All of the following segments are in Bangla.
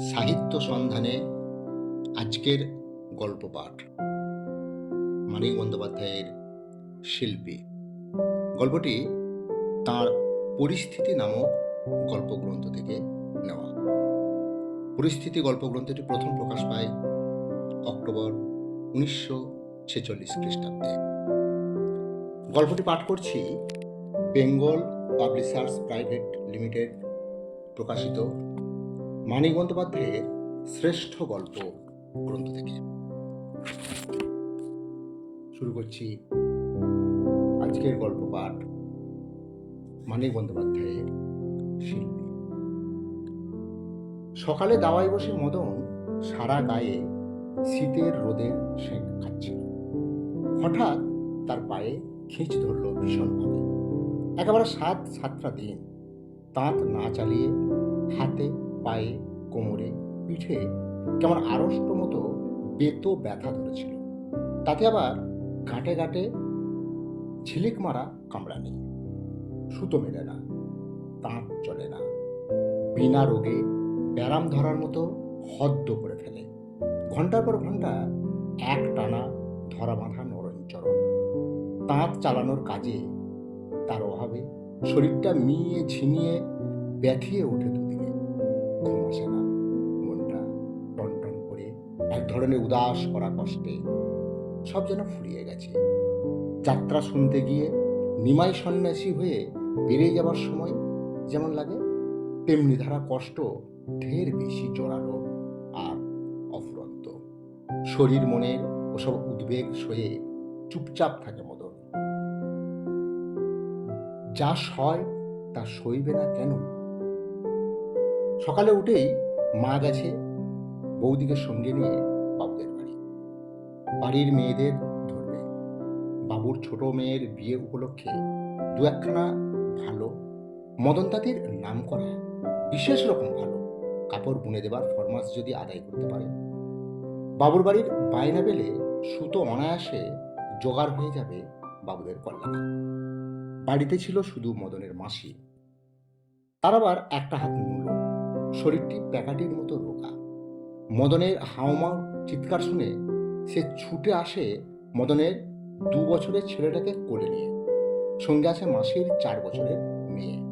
সাহিত্য সন্ধানে আজকের গল্প পাঠ। মানিক বন্দ্যোপাধ্যায়ের শিল্পী। গল্পটি তার পরিস্থিতি নামক গল্পগ্রন্থ থেকে নেওয়া। পরিস্থিতি গল্পগ্রন্থটি প্রথম প্রকাশ পায় অক্টোবর উনিশশো ছেচল্লিশ খ্রিস্টাব্দে। গল্পটি পাঠ করছি বেঙ্গল পাবলিশার্স প্রাইভেট লিমিটেড প্রকাশিত মানিক বন্দ্যোপাধ্যায়ের শ্রেষ্ঠ গল্প গ্রন্থ থেকে। শুরু করছি আজকের গল্প পাঠ মানিক বন্দ্যোপাধ্যায়ের শিল্পী। সকালে দাওয়ায় বসে মদন সারা গায়ে শীতের রোদের সেঁক খাচ্ছিল হঠাৎ তার পায়ে খিঁচ ধরল ভীষণভাবে। একেবারে সাত সাতটা দিন তাঁত না চালিয়ে হাতে পায়ে, কোমরে, পিঠে কেমন আড়ষ্ট মতো বেতো ব্যথা ধরেছিল। তাতে আবার ঘাটে গাঁটে ঝিলিক মারা কামড়ানি সুতো মেলে না তাঁত চলে না। বিনা রোগে ব্যারাম ধরার মতো হদ্দ করে ফেলে। ঘণ্টার পর ঘণ্টা এক টানা ধরা বাঁধা নরঞ্চরণ তাঁত চালানোর কাজে তার অভাবে শরীরটা মিয়ে ঝিমিয়ে ব্যথিয়ে ওঠে ঘুম আসে না মনটা টনটন করে এক ধরনের উদাস করা কষ্টে সব যেন ফুরিয়ে গেছে। যাত্রা শুনতে গিয়ে নিমাই সন্ন্যাসী হয়ে বেরিয়ে যাবার সময় যেমন লাগে, তেমনি ধারা কষ্ট ঢের বেশি জোরালো আর অফুরন্ত। শরীর মনের ওসব উদ্বেগ সয়ে চুপচাপ থাকে মদন। যা সয় তা সইবে না কেন? সকালে উঠেই মা গেছে বৌদিকে সঙ্গে নিয়ে বাবুদের বাড়ি। বাড়ির মেয়েদের ধরবে। বাবুর ছোট মেয়ের বিয়ে উপলক্ষে দু একখানা ভালো মদন তাঁতির নাম করা বিশেষ রকম ভালো কাপড় বুনে দেবার ফরমাস যদি আদায় করতে পারে। বাবুর বাড়ির বায়না পেলে সুতো অনায়াসে জোগাড় হয়ে যাবে বাবুদের কল্যাণে। বাড়িতে ছিল শুধু মদনের মাসি। তার আবার একটা হাত মূল শরীরটি প্যাকাটির মতো রোগা। মদনের হাওমা চিৎকার শুনে সে ছুটে আসে মদনের দু বছরের ছেলেটাকে কোলে নিয়ে। সঙ্গে আছে মাসির চার বছরের মেয়ে।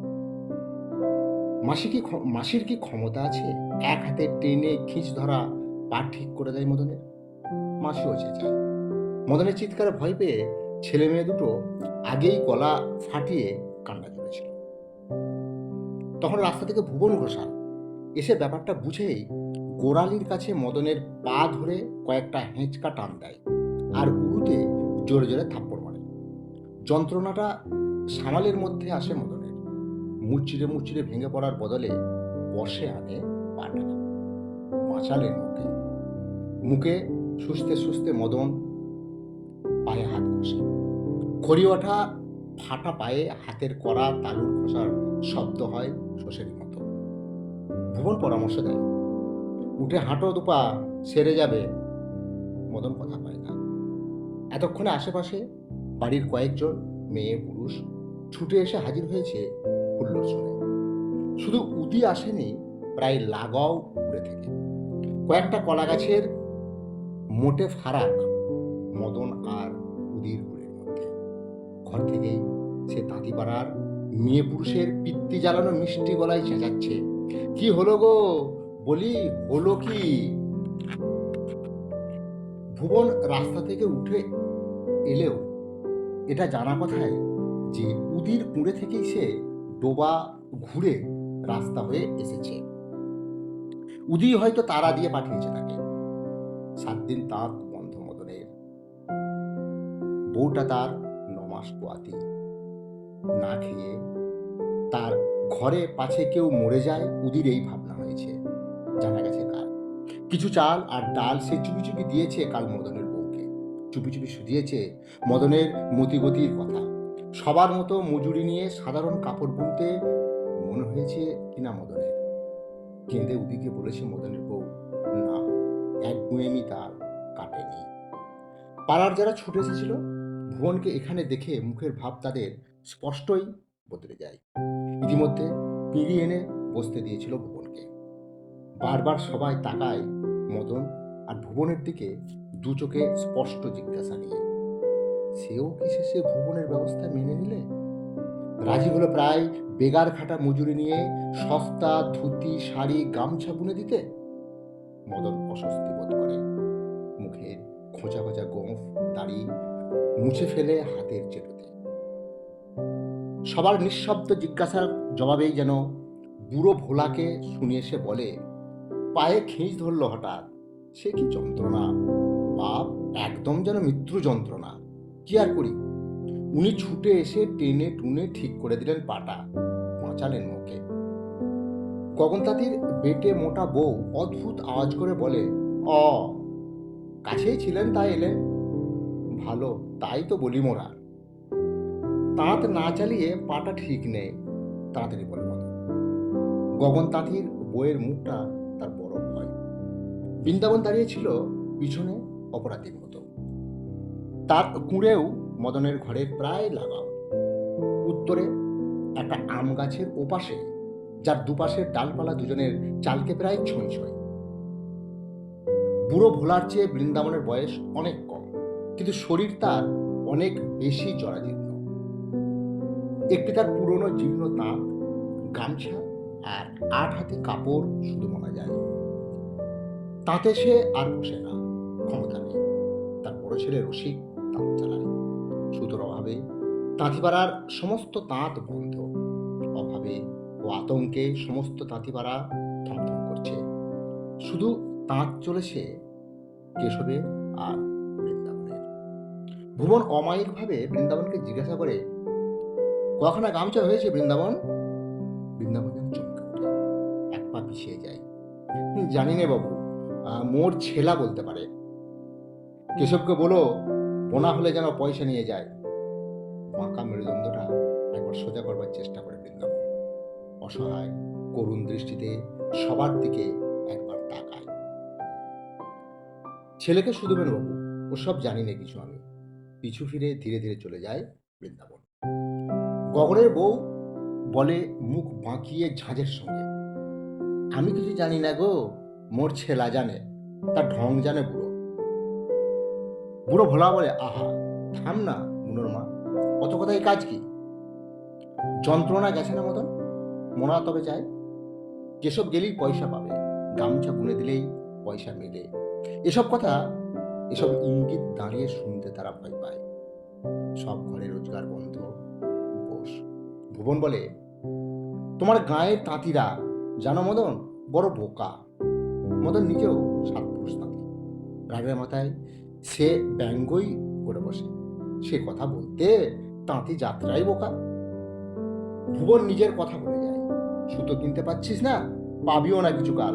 মাসি কি মাসির কি ক্ষমতা আছে? এক হাতে টেনে খিঁচ ধরা পা ঠিক করে দেয় মদনের? মাসিও চেঁচায় মদনের চিৎকারে ভয় পেয়ে ছেলে মেয়ে দুটো আগেই গলা ফাটিয়ে কান্না জুড়েছিল তখন রাস্তা থেকে ভুবন ঘোষাল এসে ব্যাপারটা বুঝেই গোড়ালির কাছে মদনের পা ধরে কয়েকটা হেঁচকা টান দেয় আর উড়ুতে জোরে জোরে থাপ্পড় মারে। যন্ত্রণাটা সামালের মধ্যে আসে মদনের। মুচড়ে মুচড়ে ভেঙে পড়ার বদলে বসে আনে পাটা। বাঁচালেন মুখে। মুখে সুস্থে সুস্থে মদন পায়ে হাত ঘষে। খড়ি ওঠা ফাটা পায়ে হাতের করা তালুর খসার শব্দ হয় শোষের ভুবন পরামর্শ দেয়। উঠে হাঁটো দুপা, সেরে যাবে। মদন কথা পায় না। এতক্ষণে আশেপাশে বাড়ির কয়েকজন মেয়ে, পুরুষ ছুটে এসে হাজির হয়েছে হুল্লোড় শুনে শুধু উদি আসেনি, প্রায় লাগাও উড়ে থেকে। কয়েকটা কলা গাছের মোটে ফারাক মদন আর উদির গুড়ের মধ্যে। ঘর থেকেই সে তাঁতিপাড়ার মেয়ে পুরুষের পিত্তি জ্বালানো মিষ্টি গলায় চেঁচাচ্ছে কি হলো গো? বলি, হলো কি? ভুবন রাস্তা থেকে উঠে এলেও, এটা জানা কথায় যে উদির কুঁড়ে থেকেই সে ডোবা ঘুরে রাস্তা হয়ে এসেছে। উদি হয়তো তারা দিয়ে পাঠিয়েছে তাকে। সাত দিন তাঁত বন্ধ মদনের বউটা তার নমাস পোয়াতি। না খেয়ে তার ঘরে পাছে কেউ মরে যায়, উদির এই ভাবনা হয়েছে। জানা গেছে কার কিছু চাল আর ডাল সে চুপি চুপি দিয়েছে কাল মদনের বউকে। চুপি চুপি শুধিয়েছে মদনের মতিগতির কথা। সবার মতো মজুরি নিয়ে সাধারণ কাপড় বুনতে মনে হয়েছে কিনা মদনের? কেঁদে উদিকে বলেছে মদনের বউ, না, এক গুঁয়েমি তার কাটেনি। পাড়ার যারা ছুটে এসেছিল, ভুবনকে এখানে দেখে মুখের ভাব তাদের স্পষ্টই বদলে যায়। ইতিমধ্যে পিঁড়ি এনে বসতে দিয়েছিল ভুবনকে বারবার সবাই তাকায় মদন আর ভুবনের দিকে দু চোখে স্পষ্ট জিজ্ঞাসা নিয়ে। সেও কি শেষে ভুবনের ব্যবস্থা মেনে নিলে? রাজি হলো প্রায় বেগার খাটা মজুরি নিয়ে সস্তা ধুতি, শাড়ি, গামছা বুনে দিতে? মদন অস্বস্তি বোধ করে। মুখের খোঁচা খোঁচা গোঁফ দাড়ি মুছে ফেলে হাতের চেটোতে। সবার নিঃশব্দ জিজ্ঞাসার জবাবেই যেন বুড়ো ভোলাকে শুনিয়ে সে বলে, পায়ে খিঁচ ধরল হঠাৎ। সে কি যন্ত্রণা? বাপ, একদম যেন মৃত্যু যন্ত্রণা। কি আর করি? উনি ছুটে এসে টেনে টুনে ঠিক করে দিলেন পাটা, বাঁচালেন মুখে গগন তাঁতির বেটে মোটা বউ অদ্ভুত আওয়াজ করে বলে, অ, কাছেই ছিলেন, তাই এলেন? ভালো, তাই তো বলি মোরা। তাঁত না চালিয়ে পাটা ঠিক নেই, তাড়াতাড়ি বলে মতো গগন তাঁতির বইয়ের মুখটা তার বড় ভয়। বৃন্দাবন দাঁড়িয়ে ছিল পিছনে অপরাধীর মতো। তার কুঁড়েও মদনের ঘরের প্রায় লাগাও উত্তরে একটা আম গাছের ওপাশে, যার দুপাশের ডালপালা দুজনের চালকে প্রায় ছুঁই ছুঁই। বুড়ো ভোলার চেয়ে বৃন্দাবনের বয়স অনেক কম, কিন্তু শরীর তার অনেক বেশি জরাজীর্ণ। একটি তার পুরনো জীর্ণ তাঁত, গামছা আর আট হাতে কাপড় শুধু মানা যায়। তাতে সে আর বসে না, ক্ষমতা নেই। তার বড় ছেলে রসিক তাঁত চালায়। সুতোর অভাবে তাঁতিপাড়ার সমস্ত তাঁত বন্ধ। অভাবে ও আতঙ্কে সমস্ত তাঁতিপাড়া থমথম করছে। শুধু তাঁত চলেছে কেশবে আর বৃন্দাবনের। ভুবন অমায়িকভাবে বৃন্দাবনকে জিজ্ঞাসা করে কখানা গামছা হয়েছে বৃন্দাবন? বৃন্দাবন যেন চমকে ওঠে এক পা পিছিয়ে যায়। জানি নে বাবু মোর ছেলা বলতে পারে। কেশবকে বলো, বোনা হলে যেন পয়সা নিয়ে যায়। বাঁকা মেরুদণ্ডটা একবার সোজা করবার চেষ্টা করে বৃন্দাবন। অসহায়, করুণ দৃষ্টিতে সবার দিকে একবার তাকায়। ছেলেকে শুধুবেন বাবু, ওসব জানি না কিছু আমি। পিছু ফিরে ধীরে ধীরে চলে যায় বৃন্দাবন। গগনের বউ বলে মুখ বাঁকিয়ে ঝাঁঝের সঙ্গে। আমি কিছু জানি না গো, মোর ছেলা জানে, তার ঢং জানে বুড়ো। বুড়ো ভোলা বলে, আহা, থাম না, মুনোর মা, অত কথাই কাজ কি? যন্ত্রণা গেছে না মতন মোনা তবে চায় যেসব গেলেই পয়সা পাবে, গামছা বুনে দিলেই পয়সা মেলে। এসব কথা, এসব ইঙ্গিত দাঁড়িয়ে শুনতে তারা ভয় পায়। সব ঘরে রোজগার বন্ধ। ভুবন বলে, তোমার গায়ের তাঁতিরা, জানো মদন, বড় বোকা। মদন নিজেও সাত পুরুষ রাগের মাথায় সে ব্যঙ্গই করে বসে। সে কথা বলতে তাঁতি যাত্রাই বোকা। ভুবন নিজের কথা বলে যায়, সুতো কিনতে পাচ্ছিস না? পাবিও না কিছু কাল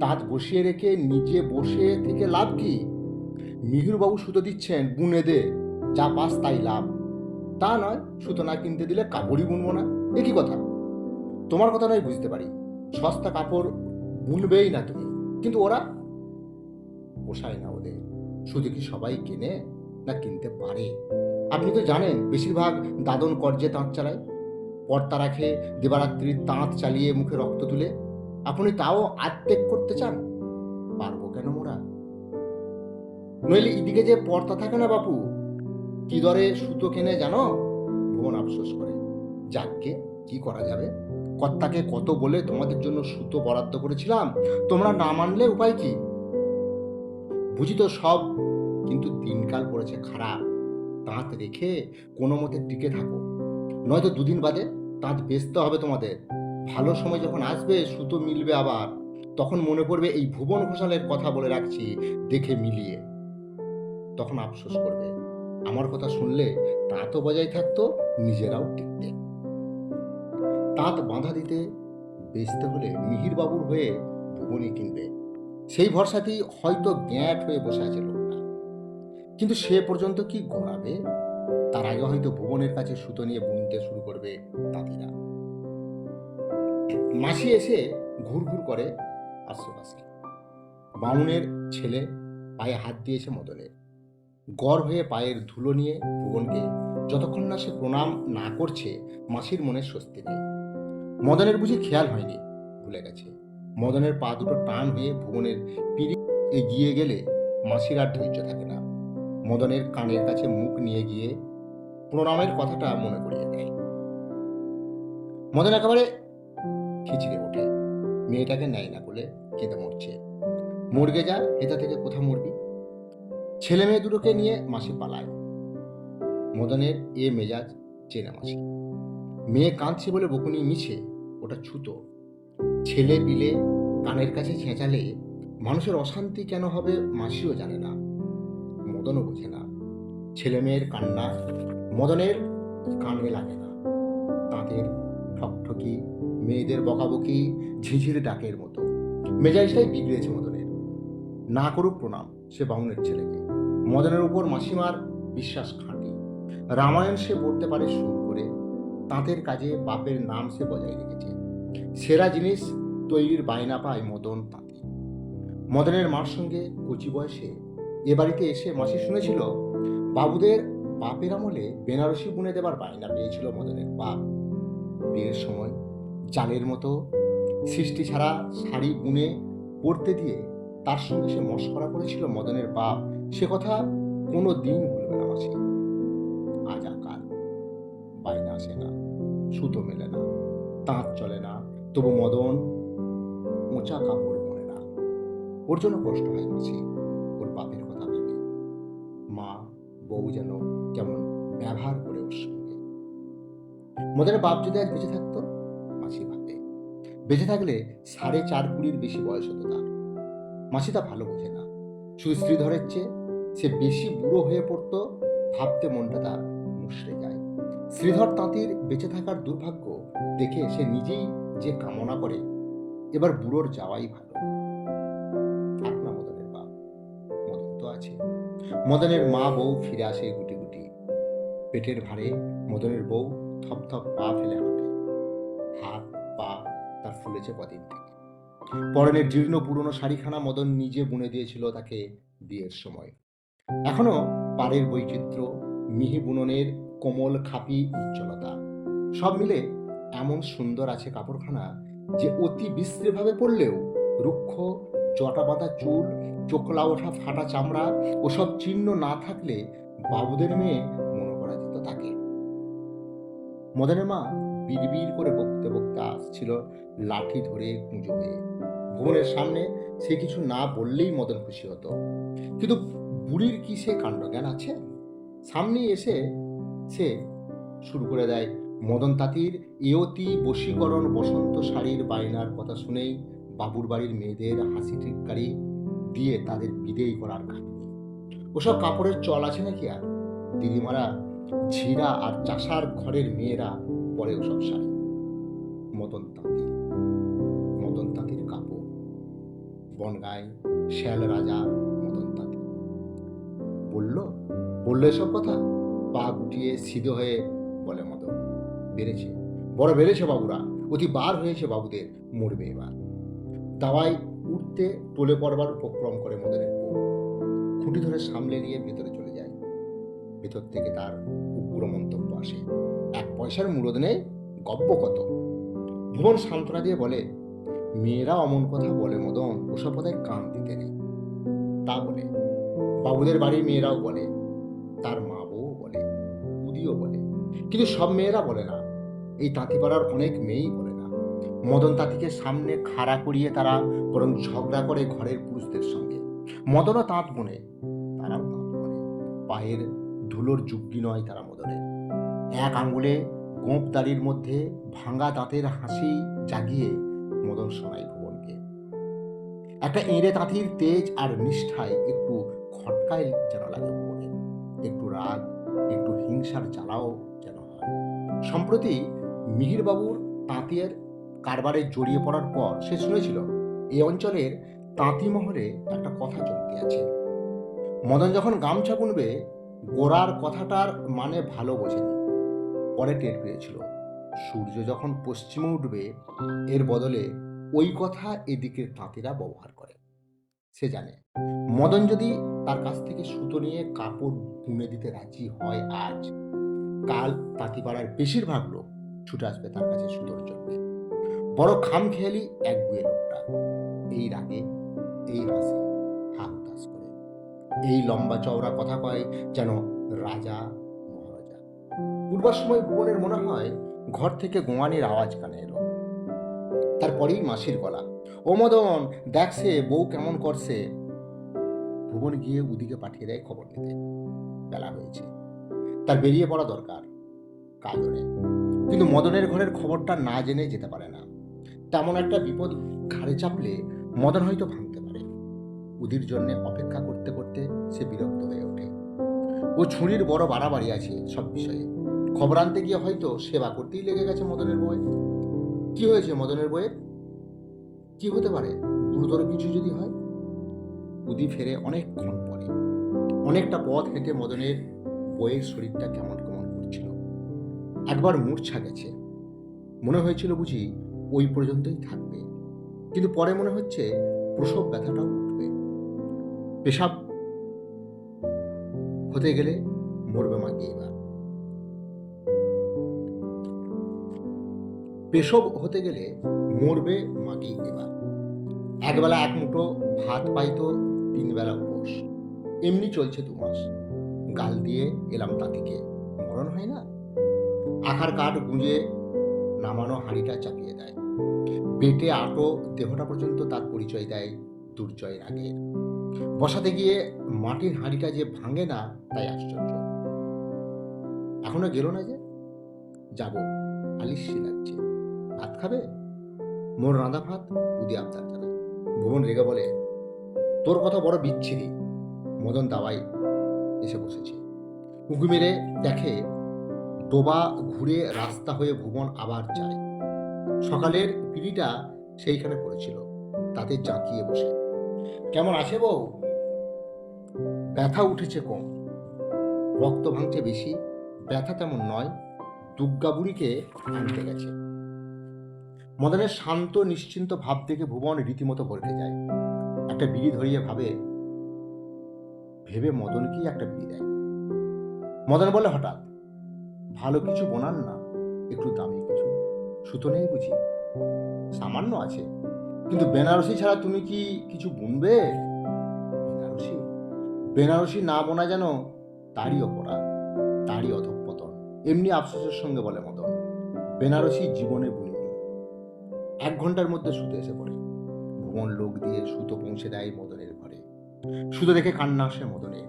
তাঁত বসিয়ে রেখে নিজে বসে থেকে লাভ কি? মিহিরবাবু সুতো দিচ্ছেন, বুনে দে। যা পাস তাই লাভ। তা নয়, সুতো না কিনতে দিলে কাপড়ই বুনবো না। এ কি কথা। তোমার কথা নয়, বুঝতে পারি। সস্তা কাপড় বুনবেই না তুমি। কিন্তু ওরা পোষায় না ওদের। শুধু কি সবাই কেনে না কিনতে পারে? আপনি তো জানেন, বেশিরভাগ দাদন কর্জে তাঁত চালায়। পর্তা রাখে দিবারাত্রি তাঁত চালিয়ে মুখে রক্ত তুলে। আপনি তাও আত্মেক করতে চান? পারব কেন মোরা নইলে এদিকে যে পর্তা থাকে না বাপু কি দরে সুতো কেনে জানো? ভুবন আফসোস করে। যাককে কি করা যাবে? কর্তাকে কত বলে তোমাদের জন্য সুতো বরাদ্দ করেছিলাম? তোমরা না মানলে উপায় কি? বুঝি তো সব, কিন্তু দিনকাল পড়েছে খারাপ। তাঁত রেখে কোনো মতে টিকে থাকো। নয়তো দুদিন বাদে তাঁত বেচতে হবে তোমাদের। ভালো সময় যখন আসবে, সুতো মিলবে আবার। তখন মনে পড়বে এই ভুবন ঘোষালের কথা বলে রাখছি, দেখে মিলিয়ে। তখন আফসোস করবে। আমার কথা শুনলে তাঁতও বজায় থাকতো, নিজেরাও টিকতে তাঁত বাঁধা দিতে বেচতে হলে মিহির বাবুর হয়ে ভুবনই কিনবে। সেই ভরসাতেই হয়তো গ্যাঁট হয়ে বসে আছে লোকটা। কিন্তু সে পর্যন্ত কি গড়াবে তার আগে হয়তো ভুবনের কাছে সুতো নিয়ে বুনতে শুরু করবে তাঁতিরা। মাসি এসে ঘুর ঘুর করে আশেপাশে বামুনের ছেলে পায়ে হাত দিয়েছে মদনের। গড় হয়ে পায়ের ধুলো নিয়ে ভুবনকে যতক্ষণ না সে প্রণাম না করছে, মাসির মনে স্বস্তি নেই। মদনের বুঝি খেয়াল হয়নি, ভুলে গেছে। মদনের পা দুটো টান হয়ে ভুবনের পিড়ি এগিয়ে গেলে মাসির আর ধৈর্য থাকে না। মদনের কানের কাছে মুখ নিয়ে গিয়ে প্রণামের কথাটা মনে করিয়ে দেয়। মদন একেবারে খিচিড়ে ওঠে। মেয়েটাকে নেয় না বলে কেঁদে মরছে। মর্গে যা এটা থেকে কোথা মরবি? ছেলে মেয়ে দুটোকে নিয়ে মাসি পালায়। মদনের এ মেজাজ চেনা মাসি। মেয়ে কাঁদছে বলে বকুনি মিছে ওটা ছুতো। ছেলে পিলে কানের কাছে ছেঁচালে মানুষের অশান্তি কেন হবে মাসিও জানে না। মদনও বোঝে না। ছেলে মেয়ের কান্না মদনের কানে লাগে না। তাদের ঠকঠকি, মেয়েদের বকাবকি, ঝিঝির ডাকের মতো। মেজাজটাই বিগড়েছে মদনের। না করুক প্রণাম সে বামুনের ছেলেকে। মদনের উপর মাসিমার বিশ্বাস খাঁটি। রামায়ণ সে পড়তে পারে শুরু করে, তাঁতের কাজে বাপের নাম সে বজায় রেখেছে। সেরা জিনিস তৈরির বায়না পায় মদন তাঁতি। মদনের মার সঙ্গে কচি বয়সে এ বাড়িতে এসে মাসি শুনেছিল, বাবুদের বাপের আমলে বেনারসি বুনে দেবার বায়না পেয়েছিল মদনের বাপ। বিয়ের সময় জালের মতো সৃষ্টি ছাড়া শাড়ি বুনে পরতে দিয়ে তার সঙ্গে সে মস্করা করেছিল মদনের বাপ। সে কথা কোনো দিন ভুলবে না, মাসি। আজ আকার বায়না আসে না, সুতো মেলে না, তাঁত চলে না, তবু মদন মোচা কাপড় পরে না। ওর জন্য কষ্ট হয়, মাসি। ওর বাপের কথা ভেবে। মা, বউ যেন কেমন ব্যবহার করে ওর সঙ্গে। মদনের বাপ যদি আজ বেঁচে থাকতো, মাসি ভাবে বেঁচে থাকলে সাড়ে চার কুড়ির বেশি বয়স হতো তার। মাসি তা ভালো বোঝে না। শুধু শ্রীধরের চেয়ে সে বেশি বুড়ো হয়ে পড়তো ভাবতে মনটা তার মুশড়ে যায় শ্রীধর তাঁতির বেঁচে থাকার দুর্ভাগ্য দেখে সে নিজেই যে কামনা করে, এবার বুড়োর যাওয়াই ভালো। মদনের বাপ মদন তো আছে। মদনের মা বউ ফিরে আসে গুটি গুটি। পেটের ভারে মদনের বউ থপ থপ পা ফেলে হাঁটে। হাত, পা তার ফুলেছে কদিন থেকে। পরনের জীর্ণ পুরনো শাড়িখানা মদন নিজে বুনে দিয়েছিল তাকে বিয়ের সময়। এখনও পাড়ের বৈচিত্র্য, মিহি বুননের কোমল খাপি উজ্জ্বলতা, সব মিলে এমন সুন্দর আছে কাপড়খানা যে অতি বিশ্রীভাবে পড়লেও রুক্ষ জটা চুল চোখলা ওঠা ফাটা চামড়া ওসব চিহ্ন না থাকলে বাবুদের মেয়ে মনে করা যেত তাকে মদনের মা বিড়বিড় করে বকতে বকতে আসছিল লাঠি ধরে কুঁজো হয়ে ভুবনের সামনে সে কিছু না বললেই মদন খুশি হতো। কিন্তু বুড়ির কি সে কাণ্ডজ্ঞান আছে? সামনে এসে সে শুরু করে দেয়। মদন তাঁতির ইয়তি বশীকরণ বসন্ত শাড়ির বায়নার কথা শুনেই বাবুর বাড়ির মেয়েদের হাসি ঠিককারি দিয়ে তাদের বিদেয় করার কাহিনী ওসব কাপড়ের চল আছে নাকি আর? দিদিমারা, ঝিরা আর চাষার ঘরের মেয়েরা পরে ওসব শাড়ি। মদন তাঁতি মদন তাঁতির কাপড় বনগায় শ্যাল রাজা মদন তাঁতি। বলল, বলল এসব কথা? পা গুটিয়ে সিধে হয়ে বলে মদন, বেড়েছে, বড় বেড়েছে বাবুরা, অতি বার হয়েছে বাবুদের মরবে এবার। দাওয়ায় উঠতে টলে পড়বার উপক্রম করে মদনের বউ। খুঁটি ধরে সামলে নিয়ে ভেতরে চলে যায়। ভেতর থেকে তার উগ্র মন্তব্য আসে। পয়সার মুরদ নেই, গব্য কত? ভুবন সান্ত্বনা দিয়ে বলে, মেয়েরা অমন কথা বলে মদন, ওসব কথায় কান দিতে নেই। তা বলে, বাবুদের বাড়ির মেয়েরাও বলে, তার মা বউ বলে, উদিও বলে, কিন্তু সব মেয়েরা বলে না। এই তাঁতিপাড়ার অনেক মেয়েই বলে না। মদন তাঁতিকে সামনে খাড়া করিয়ে তারা বরং ঝগড়া করে ঘরের পুরুষদের সঙ্গে। মদনও তাঁত বনে, তারাও তাঁত বনে। পায়ের ধুলোর যুগ্গি নয় তারা মদনের। এক আঙ্গুলে গোঁপ দাড়ির মধ্যে ভাঙা দাঁতের হাসি জাগিয়ে মদন শোনাই ভুবনকে। একটা এঁড়ে তাঁতির তেজ আর নিষ্ঠায় একটু খটকায় যেন লাগে ভুবনের একটু রাগ, একটু হিংসার জ্বালাও যেন হয়। সম্প্রতি মিহিরবাবুর তাঁতের কারবারে জড়িয়ে পড়ার পর সে শুনেছিল এই অঞ্চলের তাঁতি মহলে একটা কথা চলতে আছে। মদন যখন গামছা বুনবে গোড়ার কথাটার মানে ভালো বোঝেনি। পরে টের পেয়েছিল। সূর্য যখন পশ্চিমে উঠবে, এর বদলে ওই কথা এদিকের তাঁতিরা ব্যবহার করে। সে জানে, মদন যদি তার কাছ থেকে সুতো নিয়ে কাপড় বুনে দিতে রাজি হয় আজ, কাল তাঁতিপাড়ার বেশিরভাগ লোক ছুটে আসবে তার কাছে সুতোর জন্য। বড় খাম খেয়ালি এক গুয়ে লোকটা। এই রাগে, এই হাসে হা করে। এই লম্বা চওড়া কথা কয় যেন রাজা পূর্বার সময় ভুবনের মনে হয় ঘর থেকে গোয়ানির আওয়াজ কানে এলো। তারপরেই মাসির গলা, ও মদন দেখছে বউ কেমন করছে? ভুবন গিয়ে উদিকে পাঠিয়ে দেয় খবর নিতে। বেলা হয়েছে। তার বেরিয়ে পড়া দরকার কাজনে কিন্তু মদনের ঘরের খবরটা না জেনে যেতে পারে না। তেমন একটা বিপদ ঘাড়ে চাপলে মদন হয়তো ভাঙতে পারে। উদির জন্য অপেক্ষা করতে করতে সে বিরক্ত ও ছুরির বড় বাড়াবাড়ি আছে সব বিষয়ে। খবর আনতে গিয়ে হয়তো সেবা করতেই লেগে গেছে মদনের বইয়ে কি হয়েছে মদনের বইয়ের কি হতে পারে? গুরুতর কিছু যদি হয়? উদি ফেরে অনেকক্ষণ পরে, অনেকটা পথ হেঁটে মদনের বইয়ের শরীরটা কেমন কেমন করছিল। একবার মূর্ছা গেছে। মনে হয়েছিল বুঝি ওই পর্যন্তই থাকবে। কিন্তু পরে মনে হচ্ছে প্রসব ব্যথাটাও উঠবে। পেশাব হতে গেলে মরবে মাকে এবার। পেশব হতে গেলে মরবে মাগি এবার। একবেলা এক মুঠো ভাত পাইতো তিন বেলা উপোস। এমনি চলছে দু মাস। গাল দিয়ে এলাম তাঁতিকে মরণ হয় না? আখার কাঠ গুঁজে নামানো হাঁড়িটা চাপিয়ে দেয়। পেটে আটো দেহটা পর্যন্ত তার পরিচয় দেয় দুর্জয়ের আগে বসাতে গিয়ে মাটির হাঁড়িটা যে ভাঙে না, তাই আশ্চর্য। এখনও গেল না যে? যাব, আলিশি লাগছে ভাত খাবে? মোর রাঁধা ভাত উদি আবদার জানায় ভুবন রেগে বলে, তোর কথা বড় বিচ্ছিরি। মদন দাওয়াই এসে বসেছে। উঁকি মেরে দেখে ডোবা ঘুরে রাস্তা হয়ে ভুবন আবার যায়। সকালের পিড়িটা সেইখানে পড়েছিল, তাতে জাঁকিয়ে বসে। কেমন আছে বউ? ব্যথা উঠেছে কম। রক্ত ভাঙছে বেশি। ব্যথা তেমন নয়। দুর্গা বুড়িকে আনতে গেছে। মদনের শান্ত, নিশ্চিন্ত ভাব দেখে ভুবন রীতিমতো ভরকে যায়। একটা বিড়ি ধরিয়ে ভাবে, ভেবে মদনকেই একটা বিড়ি দেয়? মদন বলে, হঠাৎ, ভালো কিছু বোনান না। একটু দামি কিছু। সুতো নেই বুঝি? সামান্য আছে। কিন্তু বেনারসি ছাড়া তুমি কি কিছু বুনবে? বেনারসি? বেনারসি না বোনা যেন তারই অপরাধ, তারই অধঃপতন। এমনি আফসোসের সঙ্গে বলে মদন, বেনারসি জীবনে বুনিনি। এক ঘণ্টার মধ্যে সুতো এসে পড়ে। ভুবন লোক দিয়ে সুতো পৌঁছে দেয় মদনের ঘরে। সুতো দেখে কান্না আসে মদনে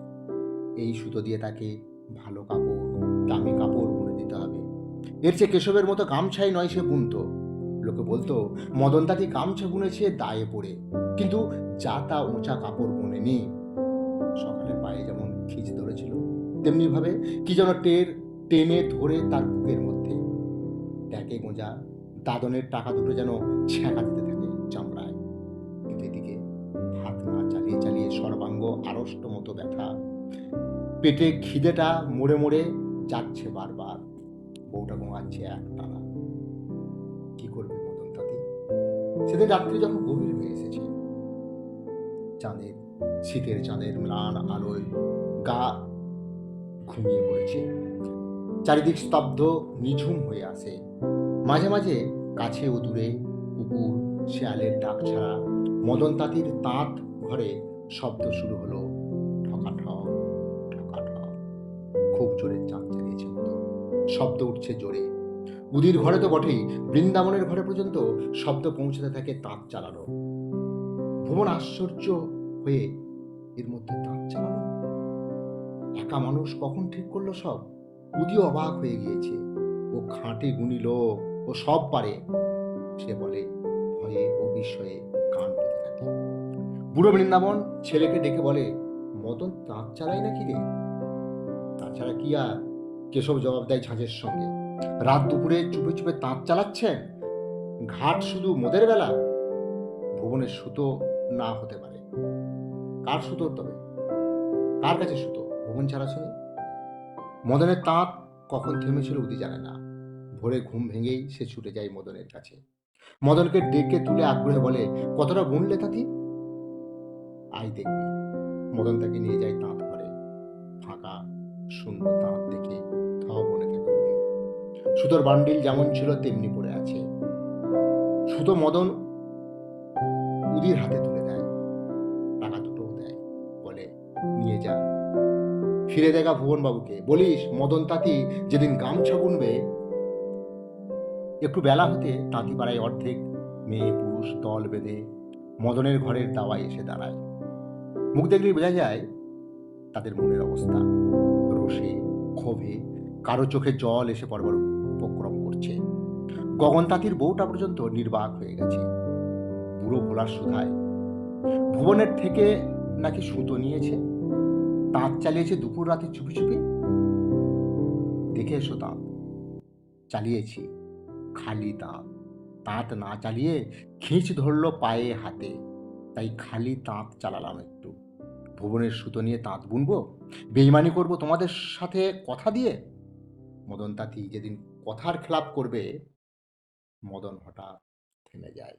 এই সুতো দিয়ে তাকে ভালো কাপড়, দামি কাপড় বুনে দিতে হবে। এর চেয়ে কেশবের মতো গামছাই নয় সে বুনতো। লোকে বলতো মদন তাকে গামছা বুনেছে, দায়ে পড়ে। কিন্তু যা তা উঁচা কাপড় বুনেনি সকালে পায়ে যেমন খিচ ধরেছিল, তেমনি ভাবে কি যেন টের, টেনে ধরে তার বুকের মধ্যে। ট্যাকে গোঁজা দাদনের টাকা দুটো যেন ছ্যাঁকা দিতে থাকে চামড়ায়। কিন্তু এদিকে হাত না চালিয়ে চালিয়ে সর্বাঙ্গ আড়ষ্ট মতো ব্যথা। পেটে খিদেটা মোড়ে মোড়ে যাচ্ছে বারবার। বউটা ঘুমাচ্ছে এক টানা সেদিন রাত্রি যখন গভীর হয়ে এসেছে, চাঁদের শীতের চাঁদের ম্লান আলোয় গা ঘুমিয়ে পড়েছে। চারিদিক স্তব্ধ, নিঝুম হয়ে আসে মাঝে মাঝে কাছে ও দূরে কুকুর শেয়ালের ডাক ছাড়া মদন তাঁতির তাঁত ঘরে শব্দ শুরু হলো। ঠকাঠক ঠকাঠক। খুব জোরে চাঁদ চালিয়েছে মদন। শব্দ উঠছে জোরে। উদির ঘরে তো বটেই, বৃন্দাবনের ঘরে পর্যন্ত শব্দ পৌঁছতে থাকে তাঁত চালানো। ভুবন আশ্চর্য হয়ে এর মধ্যে তাঁত চালানো। একা মানুষ কখন ঠিক করল সব? উদিও অবাক হয়ে গিয়েছে। ও খাঁটি গুণী লোক ও সব পারে, সে বলে, ভয়ে ও বিস্ময়ে কান পেতে থাকে। বুড়ো বৃন্দাবন ছেলেকে ডেকে বলে, মদন তাঁত চালায় নাকি রে? তাছাড়া কি আর? কেশব জবাব দেয় ঝাঁঝের সঙ্গে। রাত দুপুরে চুপে চুপে তাঁত চালাচ্ছেন? ঘাট শুধু মোদের বেলা? ভুবনের সুতো না হতে পারে। কার সুতো তবে? কার কাছে সুতো? ভুবন ছাড়া শুনে। মদনের তাঁত কখন থেমেছিল উদি জানে না। ভোরে ঘুম ভেঙেই সে ছুটে যায় মদনের কাছে। মদনকে ডেকে তুলে আগ্রহে বলে, কতটা গুনলে তাঁতি আই দেখবি। মদন তাকে নিয়ে যায় তাঁত ঘরে। ফাঁকা, শূন্য তাঁত দেখে সুতোর বান্ডিল যেমন ছিল, তেমনি পড়ে আছে। সুতো মদন উদির হাতে তুলে দেয়। টাকা দুটোও দেয়। বলে, নিয়ে যা। ফিরে দেখা ভুবন বাবুকে বলিস, মদন তাঁতি যেদিন গামছা বুনবে একটু বেলা হতে তাঁতি পাড়ায় অর্ধেক মেয়ে, পুরুষ, দল বেঁধে মদনের ঘরের দাওয়ায় এসে দাঁড়ায়। মুখ দেখলেই বোঝা যায়, তাদের মনের অবস্থা। রোষে, ক্ষোভে, কারও চোখে জল এসে পড়বার উপক্রম করছে। গগন তাঁতির বউটা পর্যন্ত নির্বাক হয়ে গেছে। বুড়ো ভোলার সুধায়। ভুবনের থেকে নাকি সুতো নিয়েছে? তাঁত চালিয়েছে দুপুর রাতে চুপি চুপি? দেখে এসো তাঁত। চালিয়েছি। খালি তাঁত। তাঁত না চালিয়ে খিঁচ ধরলো পায়ে হাতে। তাই খালি তাঁত চালালাম একটু। ভুবনের সুতো নিয়ে তাঁত বুনবো? বেইমানি করব তোমাদের সাথে কথা দিয়ে? মদন তাঁতি যেদিন কথার খেলাপ করবে মদন হঠাৎ থেমে যায়।